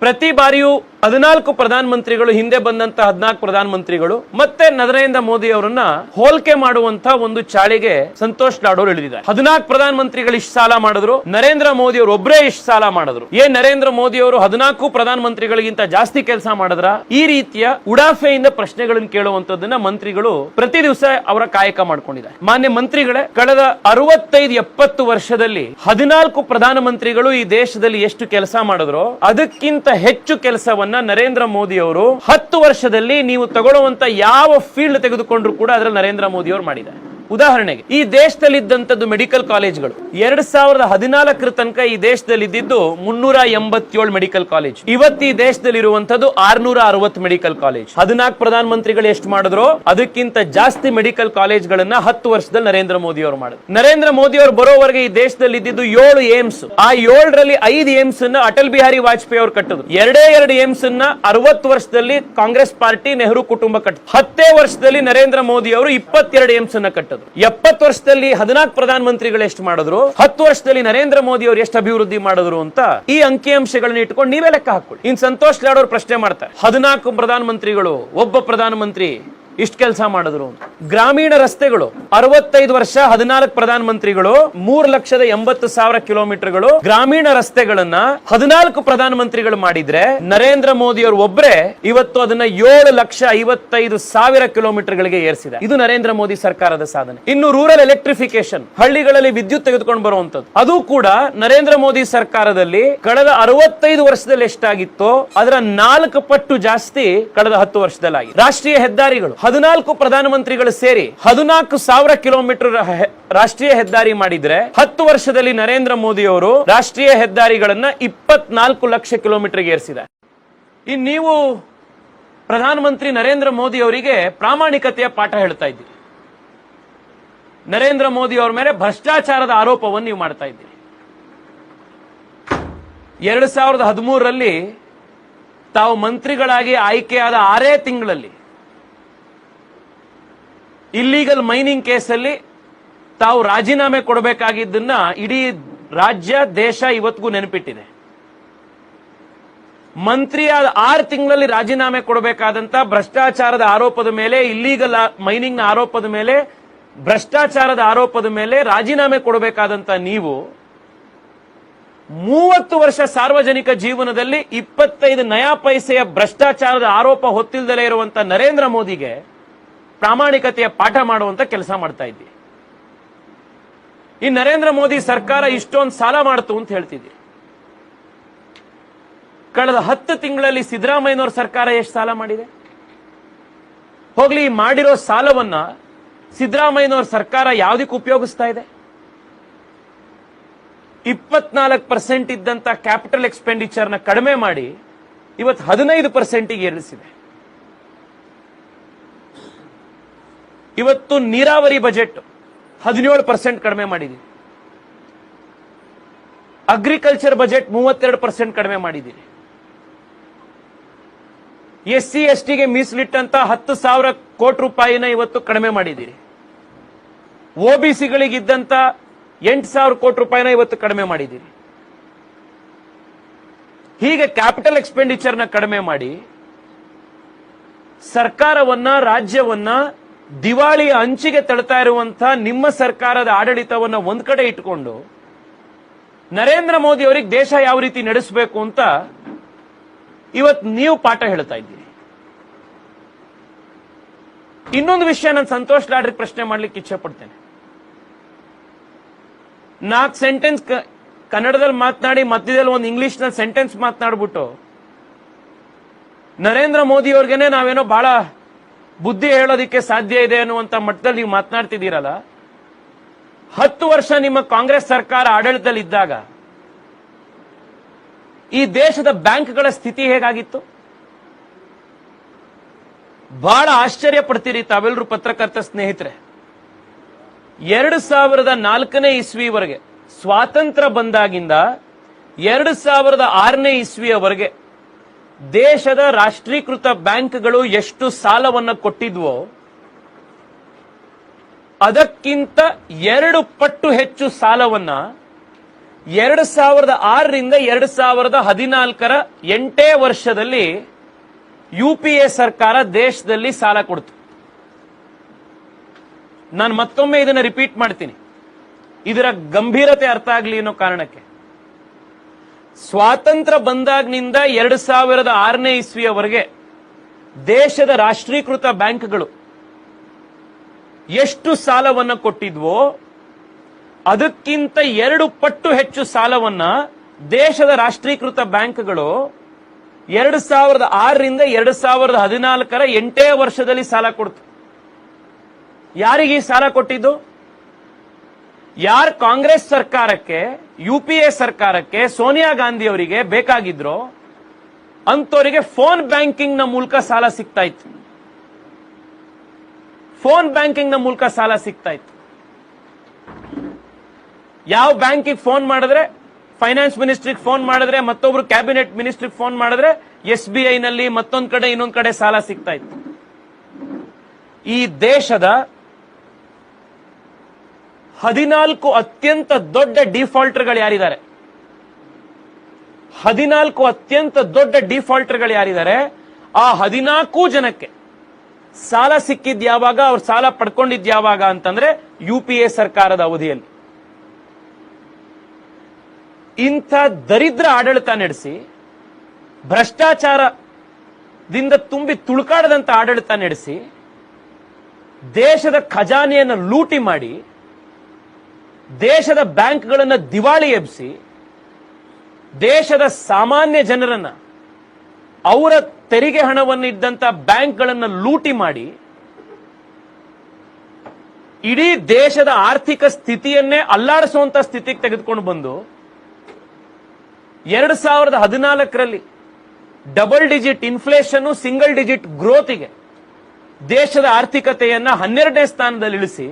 ಪ್ರತಿ ಬಾರಿಯೂ ಹದಿನಾಲ್ಕು ಪ್ರಧಾನ ಮಂತ್ರಿಗಳು ಹಿಂದೆ ಬಂದಂತ ಹದಿನಾಲ್ಕು ಪ್ರಧಾನ ಮಂತ್ರಿಗಳು ಮತ್ತೆ ನರೇಂದ್ರ ಮೋದಿ ಅವರನ್ನ ಹೋಲ್ಕೆ ಮಾಡುವಂತ ಒಂದು ಚಾಳಿಗೆ ಸಂತೋಷ್ ಲಾಡೋರ್ ಇಳಿದಿದ್ದಾರೆ. ಹದಿನಾಲ್ಕು ಪ್ರಧಾನ ಮಂತ್ರಿಗಳು ಇಷ್ಟು ಸಾಲ ಮಾಡಿದ್ರು, ನರೇಂದ್ರ ಮೋದಿ ಅವರು ಒಬ್ಬರೇ ಇಷ್ಟು ಸಾಲ ಮಾಡಿದ್ರು. ಏ ನರೇಂದ್ರ ಮೋದಿ ಅವರು ಹದಿನಾಲ್ಕು ಪ್ರಧಾನ ಮಂತ್ರಿಗಳಿಗಿಂತ ಜಾಸ್ತಿ ಕೆಲಸ ಮಾಡಿದ್ರ? ಈ ರೀತಿಯ ಉಡಾಫೆಯಿಂದ ಪ್ರಶ್ನೆಗಳನ್ನು ಕೇಳುವಂತದನ್ನ ಮಂತ್ರಿಗಳು ಪ್ರತಿ ದಿವಸ ಅವರ ಕಾಯಕ ಮಾಡ್ಕೊಂಡಿದ್ದಾರೆ. ಮಾನ್ಯ ಮಂತ್ರಿಗಳೇ, ಕಳೆದ ಅರವತ್ತೈದು ಎಪ್ಪತ್ತು ವರ್ಷದಲ್ಲಿ ಹದಿನಾಲ್ಕು ಪ್ರಧಾನ ಮಂತ್ರಿಗಳು ಈ ದೇಶದಲ್ಲಿ ಎಷ್ಟು ಕೆಲಸ ಮಾಡಿದ್ರು, ಅದಕ್ಕಿಂತ ಹೆಚ್ಚು ಕೆಲಸವನ್ನ ನರೇಂದ್ರ ಮೋದಿ ಅವರು ಹತ್ತು ವರ್ಷದಲ್ಲಿ ನೀವು ತಗೊಳ್ಳುವಂತ ಯಾವ ಫೀಲ್ಡ್ ತೆಗೆದುಕೊಂಡ್ರು ಕೂಡ ಅದರಲ್ಲಿ ನರೇಂದ್ರ ಮೋದಿ ಅವರು ಮಾಡಿದ್ದಾರೆ. ಉದಾಹರಣೆಗೆ, ಈ ದೇಶದಲ್ಲಿ ಇದ್ದಂಥದ್ದು ಮೆಡಿಕಲ್ ಕಾಲೇಜ್ಗಳು ಎರಡ್ ಸಾವಿರದ ಹದಿನಾಲ್ಕರ ತನಕ ಈ ದೇಶದಲ್ಲಿ ಇದ್ದಿದ್ದು ಮುನ್ನೂರ ಎಂಬತ್ತೇಳು ಮೆಡಿಕಲ್ ಕಾಲೇಜ್ ಇವತ್ತು ಈ ದೇಶದಲ್ಲಿ ಇರುವಂತದ್ದು ಆರ್ನೂರ ಅರವತ್ತು ಮೆಡಿಕಲ್ ಕಾಲೇಜ್ ಹದಿನಾಲ್ಕು ಪ್ರಧಾನ ಮಂತ್ರಿಗಳು ಎಷ್ಟು ಮಾಡಿದ್ರು, ಅದಕ್ಕಿಂತ ಜಾಸ್ತಿ ಮೆಡಿಕಲ್ ಕಾಲೇಜ್ಗಳನ್ನ ಹತ್ತು ವರ್ಷದಲ್ಲಿ ನರೇಂದ್ರ ಮೋದಿ ಅವರು ಮಾಡಿದ್ರು. ನರೇಂದ್ರ ಮೋದಿ ಅವರು ಬರೋವರೆಗೆ ಈ ದೇಶದಲ್ಲಿ ಇದ್ದಿದ್ದು ಏಳು ಏಮ್ಸ್. ಆ ಏಳರಲ್ಲಿ ಐದು ಏಮ್ಸ್ ಅನ್ನ ಅಟಲ್ ಬಿಹಾರಿ ವಾಜಪೇಯಿ ಅವರು ಕಟ್ಟಿದ್ರು. ಎರಡೇ ಎರಡು ಏಮ್ಸ್ ಅನ್ನ ಅರವತ್ತು ವರ್ಷದಲ್ಲಿ ಕಾಂಗ್ರೆಸ್ ಪಾರ್ಟಿ ನೆಹರು ಕುಟುಂಬ ಕಟ್ಟಿದ್ರು. ಹತ್ತೇ ವರ್ಷದಲ್ಲಿ ನರೇಂದ್ರ ಮೋದಿ ಅವರು ಇಪ್ಪತ್ತೆರಡು ಏಮ್ಸ್ ಅನ್ನ ಕಟ್ಟಿದ್ರು. ಎಪ್ಪತ್ತು ವರ್ಷದಲ್ಲಿ ಹದಿನಾಲ್ಕು ಪ್ರಧಾನ ಮಂತ್ರಿಗಳು ಎಷ್ಟು ಮಾಡಿದ್ರು? ಹತ್ತು ವರ್ಷದಲ್ಲಿ ನರೇಂದ್ರ ಮೋದಿ ಅವರು ಎಷ್ಟು ಅಭಿವೃದ್ಧಿ ಮಾಡಿದ್ರು ಅಂತ ಈ ಅಂಕಿಅಂಶಗಳನ್ನ ಇಟ್ಕೊಂಡು ನೀವೇ ಲೆಕ್ಕ ಹಾಕೊಳ್ಳಿ ಇನ್ ಸಂತೋಷ್ ಲಾಡ್ ಪ್ರಶ್ನೆ ಮಾಡ್ತಾರೆ. ಹದಿನಾಲ್ಕು ಪ್ರಧಾನ ಮಂತ್ರಿಗಳು ಒಬ್ಬ ಪ್ರಧಾನ ಮಂತ್ರಿ ಇಷ್ಟು ಕೆಲಸ ಮಾಡಿದ್ರು ಗ್ರಾಮೀಣ ರಸ್ತೆಗಳು, ಅರವತ್ತೈದು ವರ್ಷ, ಹದಿನಾಲ್ಕು ಪ್ರಧಾನ ಮಂತ್ರಿಗಳು ಮೂರು ಲಕ್ಷದ ಎಂಬತ್ತು ಸಾವಿರ ಕಿಲೋಮೀಟರ್ಗಳು ಗ್ರಾಮೀಣ ರಸ್ತೆಗಳನ್ನ ಹದಿನಾಲ್ಕು ಪ್ರಧಾನ ಮಂತ್ರಿಗಳು ಮಾಡಿದ್ರೆ, ನರೇಂದ್ರ ಮೋದಿ ಅವರು ಒಬ್ಬರೇ ಇವತ್ತು ಅದನ್ನ ಏಳು ಲಕ್ಷ ಐವತ್ತೈದು ಸಾವಿರ ಕಿಲೋಮೀಟರ್ಗಳಿಗೆ ಏರಿಸಿದೆ. ಇದು ನರೇಂದ್ರ ಮೋದಿ ಸರ್ಕಾರದ ಸಾಧನೆ. ಇನ್ನು ರೂರಲ್ ಎಲೆಕ್ಟ್ರಿಫಿಕೇಶನ್ ಹಳ್ಳಿಗಳಲ್ಲಿ ವಿದ್ಯುತ್ ತೆಗೆದುಕೊಂಡು ಬರುವಂತದ್ದು ಅದು ಕೂಡ ನರೇಂದ್ರ ಮೋದಿ ಸರ್ಕಾರದಲ್ಲಿ ಕಳೆದ ಅರವತ್ತೈದು ವರ್ಷದಲ್ಲಿ ಎಷ್ಟಾಗಿತ್ತೋ, ಅದರ ನಾಲ್ಕು ಪಟ್ಟು ಜಾಸ್ತಿ ಕಳೆದ ಹತ್ತು ವರ್ಷದಲ್ಲಿ ರಾಷ್ಟ್ರೀಯ ಹೆದ್ದಾರಿಗಳು ಹದಿನಾಲ್ಕು ಪ್ರಧಾನಮಂತ್ರಿಗಳು ಸೇರಿ ಹದಿನಾಲ್ಕು ಸಾವಿರ ಕಿಲೋಮೀಟರ್ ರಾಷ್ಟ್ರೀಯ ಹೆದ್ದಾರಿ ಮಾಡಿದ್ರೆ ಹತ್ತು ವರ್ಷದಲ್ಲಿ ನರೇಂದ್ರ ಮೋದಿ ಅವರು ರಾಷ್ಟ್ರೀಯ ಹೆದ್ದಾರಿಗಳನ್ನ ಇಪ್ಪತ್ನಾಲ್ಕು ಲಕ್ಷ ಕಿಲೋಮೀಟರ್ಗೆ ಏರಿಸಿದ್ದಾರೆ. ಇನ್ ನೀವು ಪ್ರಧಾನಮಂತ್ರಿ ನರೇಂದ್ರ ಮೋದಿ ಅವರಿಗೆ ಪ್ರಾಮಾಣಿಕತೆಯ ಪಾಠ ಹೇಳ್ತಾ ಇದ್ದೀರಿ. ನರೇಂದ್ರ ಮೋದಿ ಅವರ ಮೇಲೆ ಭ್ರಷ್ಟಾಚಾರದ ಆರೋಪವನ್ನು ನೀವು ಮಾಡ್ತಾ ಇದ್ದೀರಿ. ಎರಡು ಸಾವಿರದ ಹದಿಮೂರರಲ್ಲಿ ತಾವು ಮಂತ್ರಿಗಳಾಗಿ ಆಯ್ಕೆಯಾದ ಆರೇ ತಿಂಗಳಲ್ಲಿ ಇಲ್ಲೀಗಲ್ ಮೈನಿಂಗ್ ಕೇಸಲ್ಲಿ ತಾವು ರಾಜೀನಾಮೆ ಕೊಡಬೇಕಾಗಿದ್ದನ್ನ ಇಡೀ ರಾಜ್ಯ, ದೇಶ ಇವತ್ತಿಗೂ ನೆನಪಿಟ್ಟಿದೆ. ಮಂತ್ರಿ ಆದ ಆರು ತಿಂಗಳಲ್ಲಿ ರಾಜೀನಾಮೆ ಕೊಡಬೇಕಾದಂತ ಭ್ರಷ್ಟಾಚಾರದ ಆರೋಪದ ಮೇಲೆ ಇಲ್ಲೀಗಲ್ ಮೈನಿಂಗ್ನ ಆರೋಪದ ಮೇಲೆ, ಭ್ರಷ್ಟಾಚಾರದ ಆರೋಪದ ಮೇಲೆ ರಾಜೀನಾಮೆ ಕೊಡಬೇಕಾದಂತ ನೀವು ಮೂವತ್ತು ವರ್ಷ ಸಾರ್ವಜನಿಕ ಜೀವನದಲ್ಲಿ ಇಪ್ಪತ್ತೈದು ನಯಾ ಪೈಸೆಯ ಭ್ರಷ್ಟಾಚಾರದ ಆರೋಪ ಹೊತ್ತಿಲ್ದಲೇ ಇರುವಂತ ನರೇಂದ್ರ ಮೋದಿಗೆ ಪ್ರಾಮಾಣಿಕತೆಯ ಪಾಠ ಮಾಡುವಂತ ಕೆಲಸ ಮಾಡ್ತಾ ಇದ್ದೀವಿ. ಈ ನರೇಂದ್ರ ಮೋದಿ ಸರ್ಕಾರ ಇಷ್ಟೊಂದು ಸಾಲ ಮಾಡ್ತು ಅಂತ ಹೇಳ್ತಿದ್ವಿ. ಕಳೆದ ಹತ್ತು ತಿಂಗಳಲ್ಲಿ ಸಿದ್ದರಾಮಯ್ಯನವ್ರ ಸರ್ಕಾರ ಎಷ್ಟು ಸಾಲ ಮಾಡಿದೆ? ಹೋಗ್ಲಿ ಮಾಡಿರೋ ಸಾಲವನ್ನ ಸಿದ್ದರಾಮಯ್ಯನವ್ರ ಸರ್ಕಾರ ಯಾವ್ದಕ್ಕೆ ಉಪಯೋಗಿಸ್ತಾ ಇದೆ? ಇಪ್ಪತ್ನಾಲ್ಕು ಪರ್ಸೆಂಟ್ ಇದ್ದಂತ ಕ್ಯಾಪಿಟಲ್ ಎಕ್ಸ್ಪೆಂಡಿಚರ್ನ ಕಡಿಮೆ ಮಾಡಿ ಇವತ್ತು ಹದಿನೈದು ಪರ್ಸೆಂಟಿಗೆ ಏರಿಸಿದೆ. ಇವತ್ತು ನೀರಾವರಿ ಬಜೆಟ್ ಹದಿನೇಳು ಪರ್ಸೆಂಟ್ ಕಡಿಮೆ ಮಾಡಿದಿರಿ ಅಗ್ರಿಕಲ್ಚರ್ ಬಜೆಟ್ ಮೂವತ್ತೆರಡು ಪರ್ಸೆಂಟ್ ಕಡಿಮೆ ಮಾಡಿದ್ದೀರಿ ಎಸ್ ಸಿ ಎಸ್ ಟಿಗೆ ಮೀಸಲಿಟ್ಟಂತ ಹತ್ತು ಸಾವಿರ ಕೋಟಿ ರೂಪಾಯಿನ ಇವತ್ತು ಕಡಿಮೆ ಮಾಡಿದ್ದೀರಿ ಓಬಿಸಿಗಳಿಗಿದ್ದಂತ ಎಂಟು ಸಾವಿರ ಕೋಟಿ ರೂಪಾಯಿನ ಇವತ್ತು ಕಡಿಮೆ ಮಾಡಿದ್ದೀರಿ ಹೀಗೆ ಕ್ಯಾಪಿಟಲ್ ಎಕ್ಸ್ಪೆಂಡಿಚರ್ನ ಕಡಿಮೆ ಮಾಡಿ ಸರ್ಕಾರವನ್ನ, ರಾಜ್ಯವನ್ನ ದಿವಾಳಿಯ ಅಂಚಿಗೆ ತಳ್ತಾ ಇರುವಂತಹ ನಿಮ್ಮ ಸರ್ಕಾರದ ಆಡಳಿತವನ್ನ ಒಂದ್ ಕಡೆ ಇಟ್ಕೊಂಡು ನರೇಂದ್ರ ಮೋದಿ ಅವರಿಗೆ ದೇಶ ಯಾವ ರೀತಿ ನಡೆಸಬೇಕು ಅಂತ ಇವತ್ತು ನೀವು ಪಾಠ ಹೇಳ್ತಾ ಇದ್ದೀರಿ. ಇನ್ನೊಂದು ವಿಷಯ ನಾನು ಸಂತೋಷ್ ಲಾಡ್ರಿಗೆ ಪ್ರಶ್ನೆ ಮಾಡ್ಲಿಕ್ಕೆ ಇಚ್ಛೆ ಪಡ್ತೇನೆ ನಾಲ್ಕು ಸೆಂಟೆನ್ಸ್ ಕನ್ನಡದಲ್ಲಿ ಮಾತನಾಡಿ ಮಧ್ಯದಲ್ಲಿ ಒಂದು ಇಂಗ್ಲಿಷ್ನಲ್ಲಿ ಸೆಂಟೆನ್ಸ್ ಮಾತನಾಡ್ಬಿಟ್ಟು ನರೇಂದ್ರ ಮೋದಿ ಅವ್ರಿಗೇನೆ ನಾವೇನೋ ಬಹಳ ಬುದ್ಧಿ ಹೇಳೋದಿಕ್ಕೆ ಸಾಧ್ಯ ಇದೆ ಅನ್ನುವಂತ ಮಟ್ಟದಲ್ಲಿ ನೀವು ಮಾತನಾಡ್ತಿದ್ದೀರಲ್ಲ? ಹತ್ತು ವರ್ಷ ನಿಮ್ಮ ಕಾಂಗ್ರೆಸ್ ಸರ್ಕಾರ ಆಡಳಿತದಲ್ಲಿ ಇದ್ದಾಗ ಈ ದೇಶದ ಬ್ಯಾಂಕ್ಗಳ ಸ್ಥಿತಿ ಹೇಗಾಗಿತ್ತು? ಬಹಳ ಆಶ್ಚರ್ಯ ಪಡ್ತೀರಿ ತಾವೆಲ್ಲರೂ ಪತ್ರಕರ್ತ ಸ್ನೇಹಿತರೆ. ಎರಡು ಸಾವಿರದ ನಾಲ್ಕನೇ ಇಸ್ವಿವರೆಗೆ ಸ್ವಾತಂತ್ರ್ಯ ಬಂದಾಗಿಂದ ಎರಡು ಸಾವಿರದ ಆರನೇ ಇಸ್ವಿಯವರೆಗೆ ದೇಶದ ರಾಷ್ಟ್ರೀಕೃತ ಬ್ಯಾಂಕ್ಗಳು ಎಷ್ಟು ಸಾಲವನ್ನು ಕೊಟ್ಟಿದ್ವೋ, ಅದಕ್ಕಿಂತ ಎರಡು ಪಟ್ಟು ಹೆಚ್ಚು ಸಾಲವನ್ನ ಎರಡು ಸಾವಿರದ ಆರರಿಂದ ಎರಡು ಸಾವಿರದ ಹದಿನಾಲ್ಕರ ಎಂಟೇ ವರ್ಷದಲ್ಲಿ ಯು ಪಿ ಎ ಸರ್ಕಾರ ದೇಶದಲ್ಲಿ ಸಾಲ ಕೊಡ್ತು. ನಾನು ಮತ್ತೊಮ್ಮೆ ಇದನ್ನ ರಿಪೀಟ್ ಮಾಡ್ತೀನಿ. ಇದರ ಗಂಭೀರತೆ ಅರ್ಥ ಆಗಲಿ ಅನ್ನೋ ಕಾರಣಕ್ಕೆ. ಸ್ವಾತಂತ್ರ್ಯ ಬಂದಾಗ್ನಿಂದ ಎರಡು ಸಾವಿರದ ಆರನೇ ಇಸ್ವಿಯವರೆಗೆ ದೇಶದ ರಾಷ್ಟ್ರೀಕೃತ ಬ್ಯಾಂಕ್ಗಳು ಎಷ್ಟು ಸಾಲವನ್ನ ಕೊಟ್ಟಿದ್ವೋ ಅದಕ್ಕಿಂತ ಎರಡು ಪಟ್ಟು ಹೆಚ್ಚು ಸಾಲವನ್ನ ದೇಶದ ರಾಷ್ಟ್ರೀಕೃತ ಬ್ಯಾಂಕ್ಗಳು ಎರಡು ಸಾವಿರದ ಆರರಿಂದ ಎರಡು ಸಾವಿರದ ಹದಿನಾಲ್ಕರ ಎಂಟೇ ವರ್ಷದಲ್ಲಿ ಸಾಲ ಕೊಡ್ತು. ಯಾರಿಗೆ ಸಾಲ ಕೊಟ್ಟಿದ್ದು? ಯಾರು ಕಾಂಗ್ರೆಸ್ ಸರ್ಕಾರಕ್ಕೆ, ಯು ಪಿ ಎ ಸರ್ಕಾರಕ್ಕೆ ಸೋನಿಯಾ ಗಾಂಧಿ ಅವರಿಗೆ ಬೇಕಾಗಿದ್ರೋ ಅಂತವರಿಗೆ ಫೋನ್ ಬ್ಯಾಂಕಿಂಗ್ನ ಮೂಲಕ ಸಾಲ ಸಿಗ್ತಾ ಇತ್ತು ಫೋನ್ ಬ್ಯಾಂಕಿಂಗ್ನ ಮೂಲಕ ಸಾಲ ಸಿಗ್ತಾ ಇತ್ತು ಯಾವ ಬ್ಯಾಂಕಿಗೆ ಫೋನ್ ಮಾಡಿದ್ರೆ, ಫೈನಾನ್ಸ್ ಮಿನಿಸ್ಟ್ರಿಗೆ ಫೋನ್ ಮಾಡಿದ್ರೆ, ಮತ್ತೊಬ್ರು ಕ್ಯಾಬಿನೆಟ್ ಮಿನಿಸ್ಟ್ರಿಗೆ ಫೋನ್ ಮಾಡಿದ್ರೆ, ಎಸ್ ಬಿ ಐ ನಲ್ಲಿ ಮತ್ತೊಂದ್ ಕಡೆ ಇನ್ನೊಂದ್ ಕಡೆ ಸಾಲ ಸಿಗ್ತಾ ಇತ್ತು ಈ ದೇಶದ ಹದಿನಾಲ್ಕು ಅತ್ಯಂತ ದೊಡ್ಡ ಡಿಫಾಲ್ಟರ್ಗಳು ಯಾರಿದ್ದಾರೆ? ಹದಿನಾಲ್ಕು ಅತ್ಯಂತ ದೊಡ್ಡ ಡಿಫಾಲ್ಟರ್ಗಳು ಯಾರಿದ್ದಾರೆ? ಆ ಹದಿನಾಲ್ಕು ಜನಕ್ಕೆ ಸಾಲ ಸಿಕ್ಕಿದ್ ಯಾವಾಗ? ಅವ್ರು ಸಾಲ ಪಡ್ಕೊಂಡಿದ್ ಯಾವಾಗ ಅಂತಂದ್ರೆ ಯು ಪಿ ಎ ಸರ್ಕಾರದ ಅವಧಿಯಲ್ಲಿ. ಇಂಥ ದರಿದ್ರ ಆಡಳಿತ ನಡೆಸಿ, ಭ್ರಷ್ಟಾಚಾರದಿಂದ ತುಂಬಿ ತುಳುಕಾಡದಂತ ಆಡಳಿತ ನಡೆಸಿ, ದೇಶದ ಖಜಾನೆಯನ್ನು ಲೂಟಿ ಮಾಡಿ ದೇಶದ ಬ್ಯಾಂಕ್ಗಳನ್ನು ದಿವಾಳಿ ಎಬ್ಬಿಸಿ ದೇಶದ ಸಾಮಾನ್ಯ ಜನರನ್ನ, ಅವರ ತೆರಿಗೆ ಹಣವನ್ನು ಇದ್ದಂತ ಬ್ಯಾಂಕ್ಗಳನ್ನು ಲೂಟಿ ಮಾಡಿ, ಇಡೀ ದೇಶದ ಆರ್ಥಿಕ ಸ್ಥಿತಿಯನ್ನೇ ಅಲ್ಲಾಡಿಸುವಂತ ಸ್ಥಿತಿಗೆ ತೆಗೆದುಕೊಂಡು ಬಂದು, ಎರಡು ಸಾವಿರದ ಹದಿನಾಲ್ಕರಲ್ಲಿ double digit inflation single digit ಗ್ರೋತಿಗೆ ದೇಶದ ಆರ್ಥಿಕತೆಯನ್ನ ಹನ್ನೆರಡನೇ ಸ್ಥಾನದಲ್ಲಿ ಇಳಿಸಿ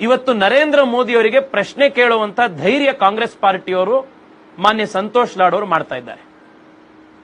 ಇವತ್ತು ನರೇಂದ್ರ ಮೋದಿ ಅವರಿಗೆ ಪ್ರಶ್ನೆ ಕೇಳುವಂತ ಧೈರ್ಯ ಕಾಂಗ್ರೆಸ್ ಪಾರ್ಟಿಯವರು ಮಾನ್ಯ ಸಂತೋಷ್ ಲಾಡ್ ಅವರು ಮಾಡ್ತಾ ಇದ್ದಾರೆ.